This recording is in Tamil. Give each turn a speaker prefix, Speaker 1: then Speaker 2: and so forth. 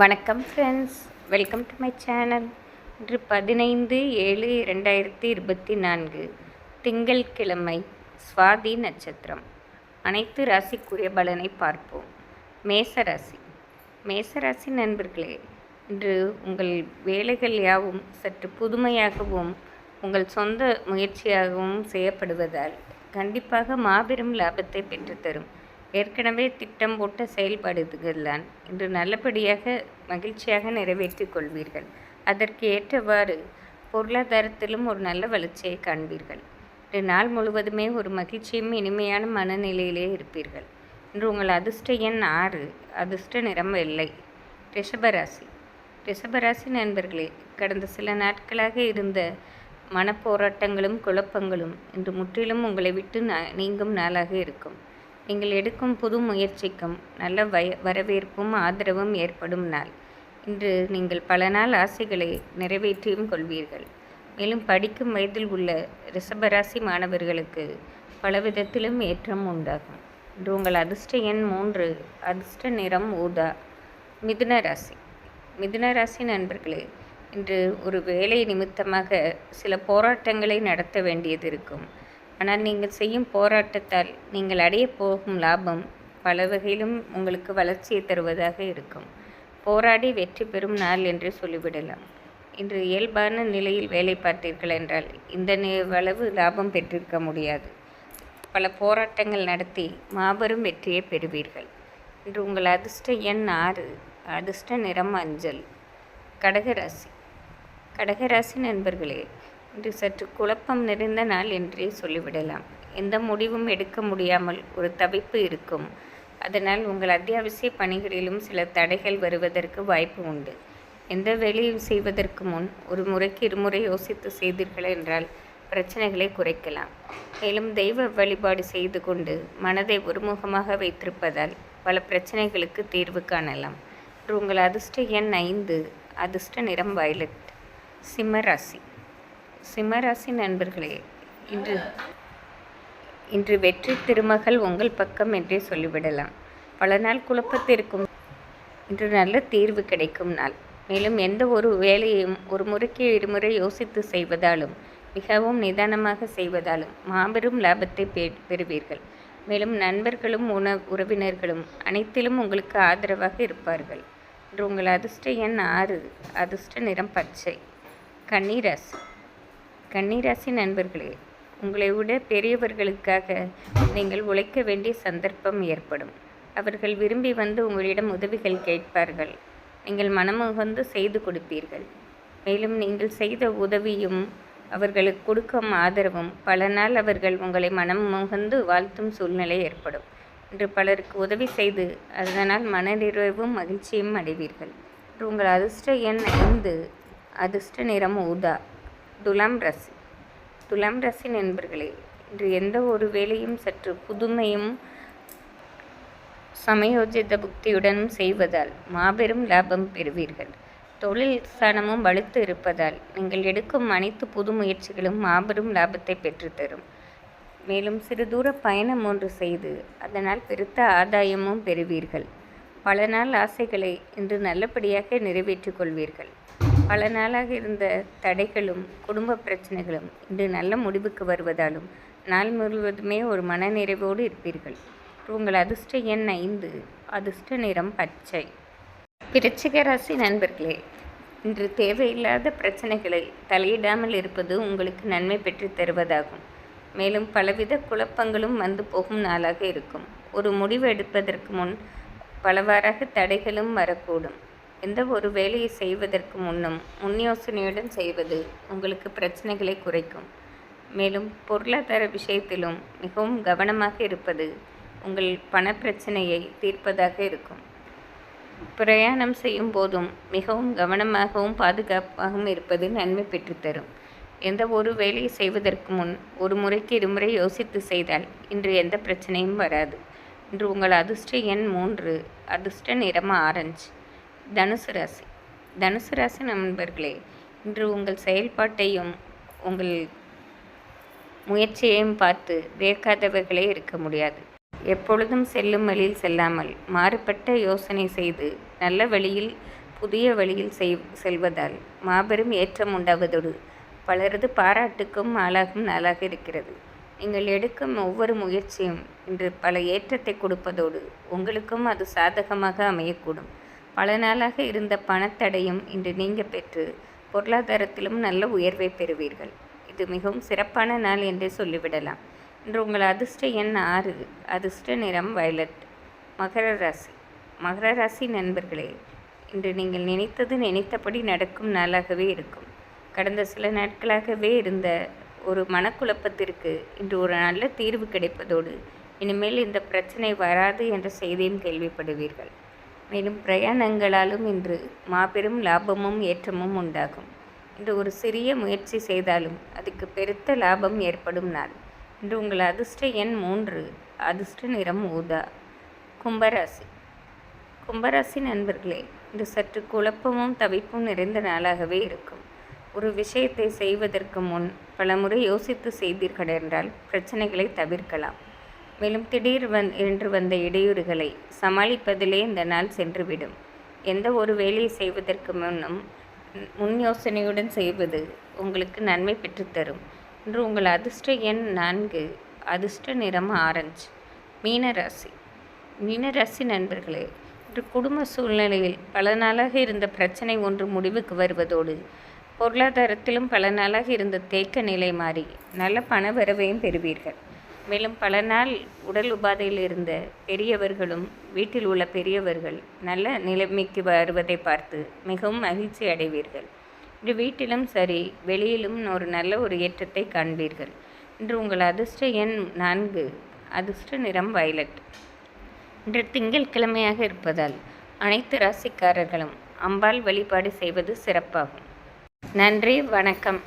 Speaker 1: வணக்கம் friends welcome to my channel இன்று பதினைந்து ஏழு இரண்டாயிரத்தி இருபத்தி நான்கு. திங்கள்கிழமை சுவாதி நட்சத்திரம். அனைத்து ராசிக்குரிய பலனை பார்ப்போம். மேசராசி மேசராசி நண்பர்களே இன்று உங்கள் வேலைகள் யாவும் சற்று புதுமையாகவும் உங்கள் சொந்த முயற்சியாகவும் செய்யப்படுவதால் கண்டிப்பாக மாபெரும் லாபத்தை பெற்றுத்தரும். ஏற்கனவே திட்டம் போட்ட செயல்பாடுகள்தான் இன்று நல்லபடியாக மகிழ்ச்சியாக நிறைவேற்றிக் கொள்வீர்கள். அதற்கு ஏற்றவாறு பொருளாதாரத்திலும் ஒரு நல்ல வளர்ச்சியை காண்பீர்கள். இன்று நாள் முழுவதுமே ஒரு மகிழ்ச்சியும் இனிமையான மனநிலையிலே இருப்பீர்கள். இன்று உங்கள் அதிர்ஷ்ட எண் ஆறு அதிர்ஷ்ட நிறம் வெள்ளை. ரிஷபராசி. ரிஷபராசி நண்பர்களே கடந்த சில நாட்களாக இருந்த மனப்போராட்டங்களும் குழப்பங்களும் இன்று முற்றிலும் உங்களை விட்டு நீங்கும் நாளாக இருக்கும். நீங்கள் எடுக்கும் புது முயற்சிக்கும் நல்ல வய வரவேற்பும் ஆதரவும் ஏற்படும் நாள். இன்று நீங்கள் பல நாள் ஆசைகளை நிறைவேற்றியும் கொள்வீர்கள். மேலும் படிக்கும் வயதில் உள்ள ரிஷபராசி மாணவர்களுக்கு பல விதத்திலும் ஏற்றம் உண்டாகும். இன்று உங்கள் அதிர்ஷ்ட எண் மூன்று அதிர்ஷ்ட நிறம் ஊதா மிதுன ராசி. மிதுன ராசி நண்பர்களே இன்று ஒரு வேலை நிமித்தமாக சில போராட்டங்களை நடத்த வேண்டியது இருக்கும். ஆனால் நீங்கள் செய்யும் போராட்டத்தால் நீங்கள் அடைய போகும் லாபம் பல வகையிலும் உங்களுக்கு வளர்ச்சியை தருவதாக இருக்கும். போராடி வெற்றி பெறும் நாள் என்று சொல்லிவிடலாம். இன்று இயல்பான நிலையில் வேலை பார்த்தீர்கள் என்றால் இந்த அளவு லாபம் பெற்றிருக்க முடியாது. பல போராட்டங்கள் நடத்தி மாபெரும் வெற்றியை பெறுவீர்கள். இன்று உங்கள் அதிர்ஷ்ட எண் ஆறு அதிர்ஷ்ட நிறம் அஞ்சல் கடகராசி. கடகராசி நண்பர்களே இன்று சற்று குழப்பம் நிறைந்த நாள் என்றே சொல்லிவிடலாம். எந்த முடிவும் எடுக்க முடியாமல் ஒரு தவிப்பு இருக்கும். அதனால் உங்கள் அத்தியாவசிய பணிகளிலும் சில தடைகள் வருவதற்கு வாய்ப்பு உண்டு. எந்த வேலையும் செய்வதற்கு முன் ஒரு முறைக்கு இருமுறை யோசித்து செய்தீர்கள் என்றால் பிரச்சனைகளை குறைக்கலாம். மேலும் தெய்வ வழிபாடு செய்து கொண்டு மனதை ஒருமுகமாக வைத்திருப்பதால் பல பிரச்சனைகளுக்கு தீர்வு காணலாம். உங்கள் அதிர்ஷ்ட எண் ஐந்து அதிர்ஷ்ட நிறம் வயலட் சிம்மராசி சிம்மராசி நண்பர்களே இன்று இன்று வெற்றி திருமகள் உங்கள் பக்கம் என்றே சொல்லிவிடலாம். பல நாள் குழப்பத்திற்கும் இன்று நல்ல தீர்வு கிடைக்கும் நாள். மேலும் எந்த ஒரு வேலையையும் ஒரு முறைக்கு இருமுறை யோசித்து செய்வதாலும் மிகவும் நிதானமாக செய்வதாலும் மாபெரும் லாபத்தை பெ- பெறுவீர்கள். மேலும் நண்பர்களும் உண உறவினர்களும் அனைத்திலும் உங்களுக்கு ஆதரவாக இருப்பார்கள். இன்று உங்கள் அதிர்ஷ்ட எண் ஆறு அதிர்ஷ்ட நிறம் பச்சை. கன்னிராசி கன்னிராசி நண்பர்களே உங்களை விட பெரியவர்களுக்காக நீங்கள் உழைக்க வேண்டிய சந்தர்ப்பம் ஏற்படும். அவர்கள் விரும்பி வந்து உங்களிடம் உதவிகள் கேட்பார்கள். நீங்கள் மனமுகந்து செய்து கொடுப்பீர்கள். மேலும் நீங்கள் செய்த உதவியும் அவர்களுக்கு கொடுக்கும் ஆதரவும் பல நாள் அவர்கள் உங்களை மனம் முகந்து வாழ்த்தும் சூழ்நிலை ஏற்படும். இன்று பலருக்கு உதவி செய்து அதனால் மனநிறைவும் மகிழ்ச்சியும் அடைவீர்கள். உங்கள் அதிர்ஷ்ட எண் ஐந்து அதிர்ஷ்ட நிறம் ஊதா. துலாம் ராசி. துலாம் ராசி நண்பர்களே இன்று எந்த ஒரு வேலையும் சற்று புதுமையும் சமயோஜித புக்தியுடனும் செய்வதால் மாபெரும் லாபம் பெறுவீர்கள். தொழில் ஸ்தானமும் வலுத்து இருப்பதால் நீங்கள் எடுக்கும் அனைத்து புது முயற்சிகளும் மாபெரும் லாபத்தை பெற்றுத்தரும். மேலும் சிறு தூர பயணம் ஒன்று செய்து அதனால் பெருத்த ஆதாயமும் பெறுவீர்கள். பல நாள் ஆசைகளை இன்று நல்லபடியாக நிறைவேற்றிக் கொள்வீர்கள். பல நாளாக இருந்த தடைகளும் குடும்ப பிரச்சனைகளும் இன்று நல்ல முடிவுக்கு வருவதாலும் நாள் முழுவதுமே ஒரு மனநிறைவோடு இருப்பீர்கள். உங்கள் அதிர்ஷ்ட எண் ஐந்து அதிர்ஷ்ட நிறம் பச்சை. பிரச்சிக ராசி நண்பர்களே இன்று தேவையில்லாத பிரச்சனைகளை தலையிடாமல் இருப்பது உங்களுக்கு நன்மை பெற்று தருவதாகும். மேலும் பலவித குழப்பங்களும் வந்து போகும் நாளாக இருக்கும். ஒரு முடிவு எடுப்பதற்கு முன் பலவாறாக தடைகளும் வரக்கூடும். எந்த ஒரு வேலையை செய்வதற்கு முன்னும் முன் யோசனையுடன் செய்வது உங்களுக்கு பிரச்சனைகளை குறைக்கும். மேலும் பொருளாதார விஷயத்திலும் மிகவும் கவனமாக இருப்பது உங்கள் பணப்பிரச்சனையை தீர்ப்பதாக இருக்கும். பிரயாணம் செய்யும் போதும் மிகவும் கவனமாகவும் பாதுகாப்பாகவும் இருப்பது நன்மை பெற்றுத்தரும். எந்த ஒரு வேலையை செய்வதற்கு முன் ஒரு முறைக்கு இருமுறை யோசித்து செய்தால் இன்று எந்த பிரச்சனையும் வராது. இன்று உங்கள் அதிர்ஷ்ட எண் மூன்று அதிர்ஷ்ட நிறம் ஆரஞ்சு. தனுசு ராசி. தனுசு ராசி நண்பர்களே இன்று உங்கள் செயல்பாட்டையும் உங்கள் முயற்சியையும் பார்த்து வியக்காதவர்களே இருக்க முடியாது. எப்பொழுதும் செல்லும் வழியில் செல்லாமல் மாறுபட்ட யோசனை செய்து நல்ல வழியில் புதிய வழியில் செய் செல்வதால் மாபெரும் ஏற்றம் உண்டாவதோடு பலரது பாராட்டுக்கும் ஆளாகும் நாளாக இருக்கிறது. நீங்கள் எடுக்கும் ஒவ்வொரு முயற்சியும் இன்று பல ஏற்றத்தை கொடுப்பதோடு உங்களுக்கும் அது சாதகமாக அமையக்கூடும். பல நாளாக இருந்த பணத்தடையும் இன்று நீங்க பெற்று பொருளாதாரத்திலும் நல்ல உயர்வை பெறுவீர்கள். இது மிகவும் சிறப்பான நாள் என்றே சொல்லிவிடலாம். இன்று உங்கள் அதிர்ஷ்ட எண் ஆறு அதிர்ஷ்ட நிறம் வயலட் மகர ராசி. மகர ராசி நண்பர்களே இன்று நீங்கள் நினைத்தது நினைத்தபடி நடக்கும் நாளாகவே இருக்கும். கடந்த சில நாட்களாகவே இருந்த ஒரு மனக்குழப்பத்திற்கு இன்று ஒரு நல்ல தீர்வு கிடைப்பதோடு இனிமேல் இந்த பிரச்சனை வராது என்ற செய்தியும் கேள்விப்படுவீர்கள். மேலும் பிரயாணங்களாலும் இன்று மாபெரும் லாபமும் ஏற்றமும் உண்டாகும். இன்று ஒரு சிறிய முயற்சி செய்தாலும் அதுக்கு பெருத்த லாபம் ஏற்படும் நாள். இன்று உங்கள் அதிர்ஷ்ட எண் மூன்று அதிர்ஷ்ட நிறம் ஊதா. கும்பராசி. கும்பராசி நண்பர்களே இன்று சற்று குழப்பமும் தவிப்பும் நிறைந்த நாளாகவே இருக்கும். ஒரு விஷயத்தை செய்வதற்கு முன் பலமுறை யோசித்து செய்தீர்கள் என்றால் பிரச்சனைகளை தவிர்க்கலாம். மேலும் திடீர் வந் என்று வந்த இடையூறுகளை சமாளிப்பதிலே இந்த நாள் சென்றுவிடும். எந்த ஒரு வேலையை செய்வதற்கு முன்னும் முன் யோசனையுடன் செய்வது உங்களுக்கு நன்மை பெற்றுத்தரும் இன்று உங்கள் அதிர்ஷ்ட எண் நான்கு அதிர்ஷ்ட நிறம் ஆரஞ்சு. மீனராசி மீனராசி நண்பர்களே இன்று குடும்ப சூழ்நிலையில் பல நாளாக இருந்த பிரச்சனை ஒன்று முடிவுக்கு வருவதோடு பொருளாதாரத்திலும் பல நாளாக இருந்த தேக்க நிலை மாறி நல்ல பண வரவையும் பெறுவீர்கள். மேலும் பல நாள் உடல் உபாதையில் இருந்த பெரியவர்களும் வீட்டில் உள்ள பெரியவர்கள் நல்ல நிலைமைக்கு வருவதை பார்த்து மிகவும் மகிழ்ச்சி அடைவீர்கள். இன்று வீட்டிலும் சரி வெளியிலும் ஒரு நல்ல ஒரு ஏற்றத்தை காண்பீர்கள். இன்று உங்கள் அதிர்ஷ்ட எண் நான்கு அதிர்ஷ்ட நிறம் வயலட். இன்று திங்கள் கிழமையாக இருப்பதால் அனைத்து ராசிக்காரர்களும் அம்பாள் வழிபாடு செய்வது சிறப்பாகும். நன்றி வணக்கம்.